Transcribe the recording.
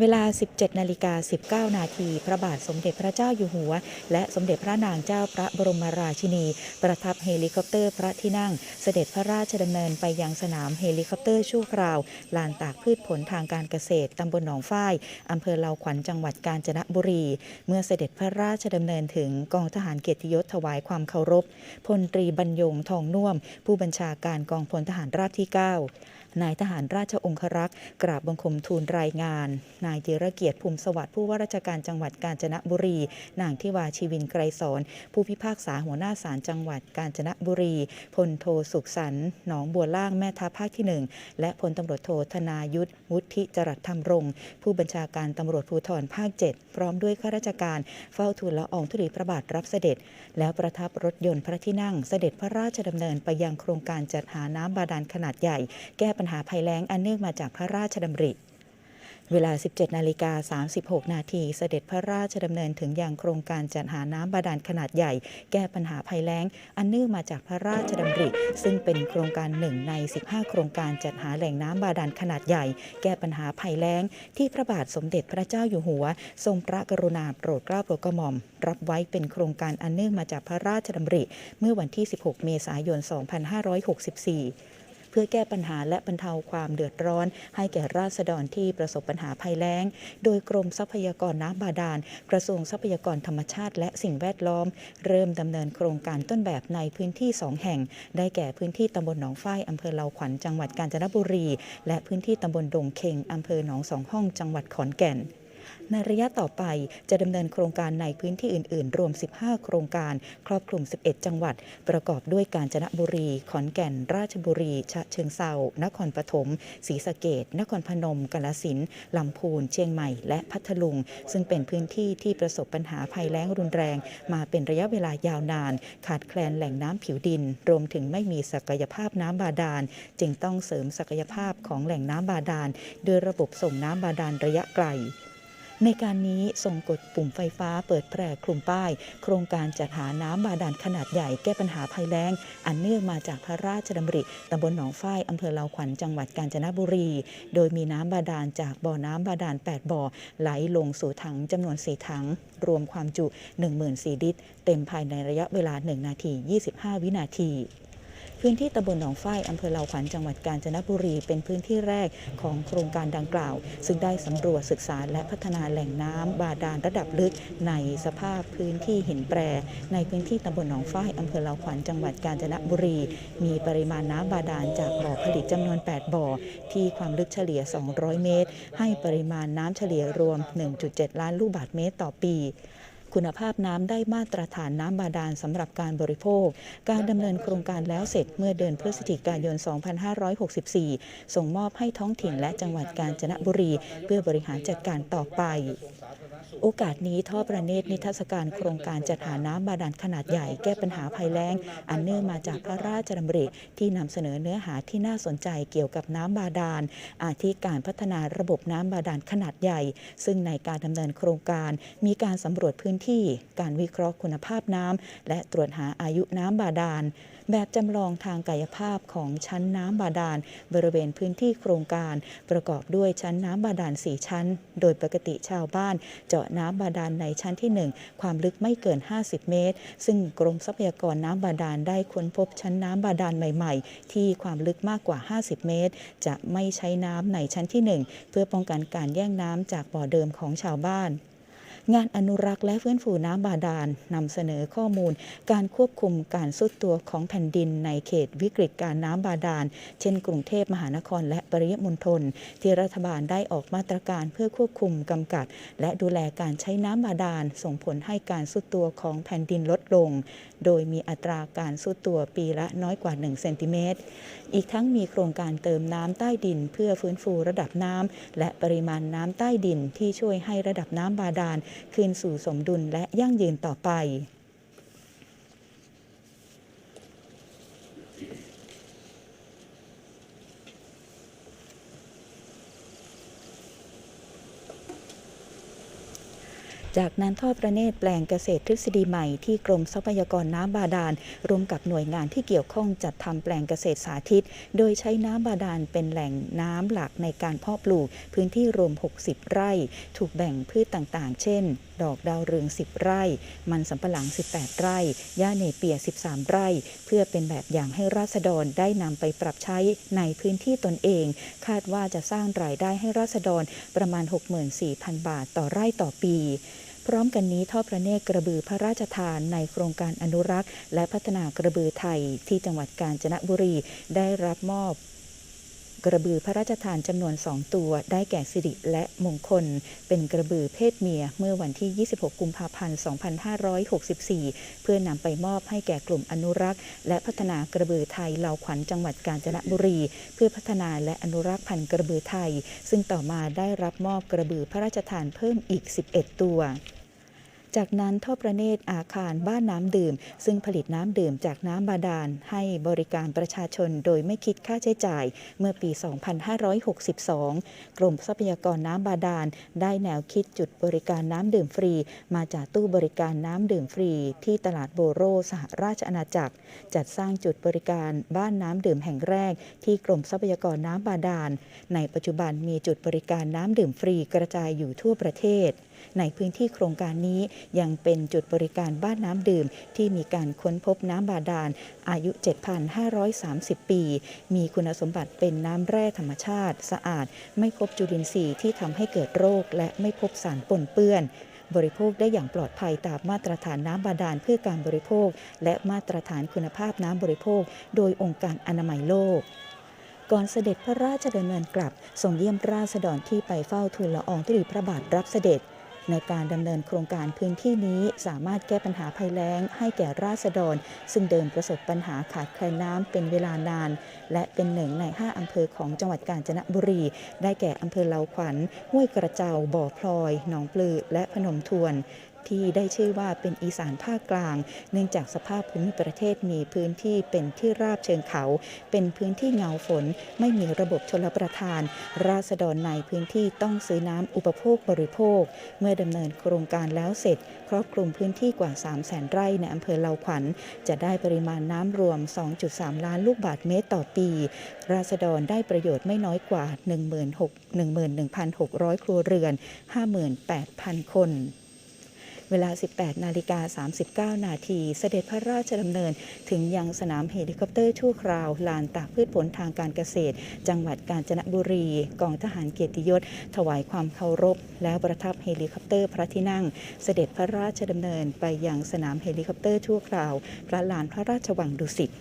เวลา 17 นาฬิกา 19 นาทีพระบาทสมเด็จพระเจ้าอยู่หัว และสมเด็จพระนางเจ้าพระบรมราชินี ประทับเฮลิคอปเตอร์พระที่นั่ง เสด็จพระราชดำเนินไปยังสนามเฮลิคอปเตอร์ชั่วคราว ลานตากพืชผลทางการเกษตรตำบลหนองฝ้ายอำเภอเลาขวัญจังหวัดกาญจนบุรี เมื่อเสด็จพระราชดำเนินถึงกองทหารเกียรติยศถวายความเคารพพลตรีบรรยงทองน่วม ผู้บัญชาการกองพลทหารราบที่ 9 นายทหารราชองครักษ์ กราบบังคมทูลรายงาน นายจิรเกียรติภูมิสวัสดิ์ผู้ว่าราชการจังหวัดกาญจนบุรี นางทิวาชีวินไกรสอนผู้พิพากษาหัวหน้าศาลจังหวัดกาญจนบุรีพลโทสุขสันต์หนองบัวล่างแม่ทัพภาคที่หนึ่งและพลตำรวจโทธนายุทธวุฒิจรัสธรรมรงค์ผู้บัญชาการตำรวจภูธรภาค 7 พร้อมด้วยข้าราชการเฝ้าทูลละอองธุลีพระบาทรับเสด็จ แล้วประทับรถยนต์พระที่นั่งเสด็จพระราชดำเนินไปยังโครงการจัดหาน้ำบาดาลขนาดใหญ่ แก้ปัญหาภัยแล้งอันเนื่องมาจากพระราชดำริ เวลา 17 นาฬิกา 36 นาทีเสด็จพระราชดำเนินถึงยังโครงการจัดหาน้ำบาดาลขนาดใหญ่ แก้ปัญหาภัยแล้ง อันเนื่องมาจากพระราชดำริ ซึ่งเป็นโครงการหนึ่งใน 15 โครงการจัดหาแหล่งน้ำบาดาลขนาดใหญ่ แก้ปัญหาภัยแล้ง ที่พระบาทสมเด็จพระเจ้าอยู่หัว ทรงพระกรุณาโปรดเกล้าโปรดกระหม่อม รับไว้เป็นโครงการอันเนื่องมาจากพระราชดำริ เมื่อวันที่ 16 เมษายน 2564 เพื่อแก้ปัญหาและบรรเทาความเดือดร้อน ให้แก่ราษฎรที่ประสบปัญหาภัยแล้ง โดยกรมทรัพยากรน้ำบาดาล กระทรวงทรัพยากรธรรมชาติ และสิ่งแวดล้อม เริ่มดำเนินโครงการต้นแบบในพื้นที่ 2 แห่ง ได้แก่พื้นที่ตำบลหนองฝ้ายอำเภอเลาขวัญจังหวัดกาญจนบุรี และพื้นที่ตำบลดงเค็งอำเภอหนองสองห้องจังหวัดขอนแก่น ในระยะต่อไปจะดำเนินโครงการในพื้นที่อื่น ๆ รวม 15 โครงการ ครอบคลุม 11 จังหวัด ประกอบด้วยกาญจนบุรี ขอนแก่น ราชบุรี ฉะเชิงเซานครปฐมศรีสะเกดนครพนมกาฬสินธุ์ลำพูน เชียงใหม่ และพัทลุง ซึ่งเป็นพื้นที่ที่ประสบปัญหาภัยแล้งรุนแรง มาเป็นระยะเวลายาวนาน ขาดแคลนแหล่งน้ำผิวดิน รวมถึงไม่มีศักยภาพน้ำบาดาล จึงต้องเสริมศักยภาพของแหล่งน้ำบาดาล โดยระบบส่งน้ำบาดาลระยะไกล ในการนี้ส่งกดปุ่มไฟฟ้าเปิดแพร่คลุมป้าย โครงการจัดหาน้ำบาดาลขนาดใหญ่แก้ปัญหาภัยแล้ง อันเนื่องมาจากพระราชดำริตำบลหนองฝ้ายอำเภอเลาขวัญจังหวัดกาญจนบุรี โดยมีน้ำบาดาลจากบ่อน้ำบาดาล 8 บ่อ ไหลลงสู่ถังจำนวน 4 ถัง รวมความจุ 14,000ลิตร เต็มภายในระยะเวลา 1 นาที 25 วินาที พื้นที่ตำบลหนองฝ้ายอำเภอเหลาขวัญจังหวัดกาญจนบุรี เป็นพื้นที่แรกของโครงการดังกล่าว ซึ่งได้สำรวจศึกษาและพัฒนาแหล่งน้ำบาดาลระดับลึก ในสภาพพื้นที่หินแปร ในพื้นที่ตำบลหนองฝ้ายอำเภอเหลาขวัญจังหวัดกาญจนบุรี มีปริมาณน้ำบาดาลจากบ่อผลิตจำนวน 8 บ่อ ที่ความลึกเฉลี่ย 200 เมตร ให้ปริมาณน้ำเฉลี่ยรวม 1.7 ล้านลูกบาศก์เมตรต่อปี คุณภาพน้ำได้มาตรฐานน้ำบาดาลสำหรับการบริโภค การดำเนินโครงการแล้วเสร็จเมื่อเดือนพฤศจิกายน 2564 ส่งมอบให้ท้องถิ่นและจังหวัดกาญจนบุรี เพื่อบริหารจัดการต่อไป โอกาสนี้ท่อประเนตรนิทรรศการโครงการจัดหาน้ำบาดาลขนาดใหญ่แก้ปัญหาภัยแล้ง อันเนื่องมาจากพระราชดำริที่นำเสนอเนื้อหาที่น่าสนใจเกี่ยวกับน้ำบาดาล อาทิการพัฒนาระบบน้ำบาดาลขนาดใหญ่ ซึ่งในการดำเนินโครงการมีการสำรวจพื้นที่ที่การวิเคราะห์คุณภาพน้ำและตรวจหาอายุน้ำบาดาล แบบจำลองทางกายภาพของชั้นน้ำบาดาล บริเวณพื้นที่โครงการ ประกอบด้วยชั้นน้ำบาดาล 4 ชั้น โดยปกติชาวบ้าน เจาะน้ำบาดาลในชั้นที่ 1 ความลึกไม่เกิน 50 เมตร ซึ่งกรมทรัพยากรน้ำบาดาลได้ค้นพบชั้นน้ำบาดาลใหม่ ๆ ที่ความลึกมากกว่า 50 เมตร จะไม่ใช้น้ำในชั้นที่ 1 เพื่อป้องกันการแย่งน้ำจากบ่อเดิมของชาวบ้าน งานอนุรักษ์และฟื้นฟูน้ำบาดาลนำเสนอข้อมูล การควบคุมการสุดตัวของแผ่นดินในเขตวิกฤตการน้ำบาดาล เช่น กรุงเทพมหานครและปริมณฑลที่รัฐบาลได้ออกมาตรการเพื่อควบคุมกำกับ และดูแลการใช้น้ำบาดาล ส่งผลให้การสุดตัวของแผ่นดินลดลง โดยมีอัตราการสุดตัวปีละน้อยกว่า1เซนติเมตรอีกทั้งมีโครงการเติมน้ำใต้ดิน เพื่อฟื้นฟูระดับน้ำและปริมาณน้ำใต้ดินที่ช่วยให้ระดับน้ำบาดาลคืนสู่สมดุลและยั่งยืนต่อไป จากนั้นทอดพระเนตรแปลงเกษตรทฤษฎีใหม่ที่กรมทรัพยากรน้ำบาดาลร่วมกับหน่วยงานที่เกี่ยวข้องจัดทำแปลงเกษตรสาธิต โดยใช้น้ำบาดาลเป็นแหล่งน้ำหลักในการเพาะปลูกพื้นที่รวม 60 ไร่ ถูกแบ่งพืชต่างๆ เช่น ดอกดาวเรือง 10 ไร่ มันสำปะหลัง 18 ไร่หญ้าเนเปีย 13 ไร่ เพื่อเป็นแบบอย่างให้ราษฎรได้นำไปปรับใช้ในพื้นที่ตนเอง คาดว่าจะสร้างรายได้ให้ราษฎรประมาณ 64,000 บาทต่อไร่ต่อปีพร้อมกันนี้ทอดพระเนตรกระบือพระราชทานในโครงการอนุรักษ์ และพัฒนากระบือไทยที่จังหวัดกาญจนบุรีได้รับมอบ กระบือพระราชทานจำนวน 2 ตัว ได้แก่สิริและมงคล เป็นกระบือเพศเมีย เมื่อวันที่ 26 กุมภาพันธ์ 2564 เพื่อนำไปมอบให้แก่กลุ่มอนุรักษ์ และพัฒนากระบือไทยเหล่าขวัญจังหวัดกาญจนบุรี เพื่อพัฒนาและอนุรักษ์พันธุ์กระบือไทย ซึ่งต่อมาได้รับมอบกระบือพระราชทานเพิ่มอีก 11 ตัว จากนั้นทอดพระเนตรอาคารบ้านน้ำดื่ม ซึ่งผลิตน้ำดื่มจากน้ำบาดาลให้บริการประชาชนโดยไม่คิดค่าใช้จ่าย เมื่อปี 2562 กรมทรัพยากรน้ำบาดาลได้แนวคิดจุดบริการน้ำดื่มฟรี มาจากตู้บริการน้ำดื่มฟรี ที่ตลาดโบโรสหราชอาณาจักร จัดสร้างจุดบริการบ้านน้ำดื่มแห่งแรก ที่กรมทรัพยากรน้ำบาดาล ในปัจจุบันมีจุดบริการน้ำดื่มฟรีกระจายอยู่ทั่วประเทศในพื้นที่โครงการนี้ยังเป็นจุดบริการบ้านน้ำดื่ม ที่มีการค้นพบน้ำบาดาลอายุ 7,530 ปี มีคุณสมบัติเป็นน้ำแร่ธรรมชาติ สะอาด ไม่พบจุลินทรีย์ที่ทำให้เกิดโรค และไม่พบสารปนเปื้อนบริโภคได้อย่างปลอดภัยตามมาตรฐานน้ำบาดาลเพื่อการบริโภค และมาตรฐานคุณภาพน้ำบริโภค โดยองค์การอนามัยโลก ก่อนเสด็จพระราชดำเนินกลับทรงเยี่ยมราษฎรที่ไปเฝ้าทูลละอองธุลีพระบาทรับเสด็จ ในการดำเนินโครงการพื้นที่นี้สามารถแก้ปัญหาภัยแล้งให้แก่ราษฎร ซึ่งเดิมประสบปัญหาขาดแคลนน้ำเป็นเวลานาน และเป็นหนึ่งใน 5 อำเภอของจังหวัดกาญจนบุรี ได้แก่อำเภอเลาขวัญห้วยกระเจ้าบ่อพลอย หนองปลือ และพนมทวน ที่ได้ชื่อว่าเป็นอีสานภาคกลาง เนื่องจากสภาพภูมิประเทศมีพื้นที่เป็นที่ราบเชิงเขา เป็นพื้นที่เงาฝน ไม่มีระบบชลประทาน ราษฎรในพื้นที่ต้องซื้อน้ำอุปโภคบริโภค เมื่อดำเนินโครงการแล้วเสร็จ ครอบคลุมพื้นที่กว่า 3 0 0แสนไร่ในอำเภอเลาขวัญ จะได้ปริมาณน้ำรวม 2.3 ล้านลูกบาศก์เมตรต่อปี ราษฎรได้ประโยชน์ไม่น้อยกว่า 16,600 ครัวเรือน 58,000 คน เวลา 18 นาฬิกา 39 นาทีเสด็จพระราชดำเนิน ถึงยังสนามเฮลิคอปเตอร์ชั่วคราว ลานตากพืชผลทางการเกษตร จังหวัดกาญจนบุรี กองทหารเกียรติยศ ถวายความเคารพ แล้วประทับเฮลิคอปเตอร์พระที่นั่ง เสด็จพระราชดำเนินไปยังสนามเฮลิคอปเตอร์ชั่วคราว พระลานพระราชวังดุสิต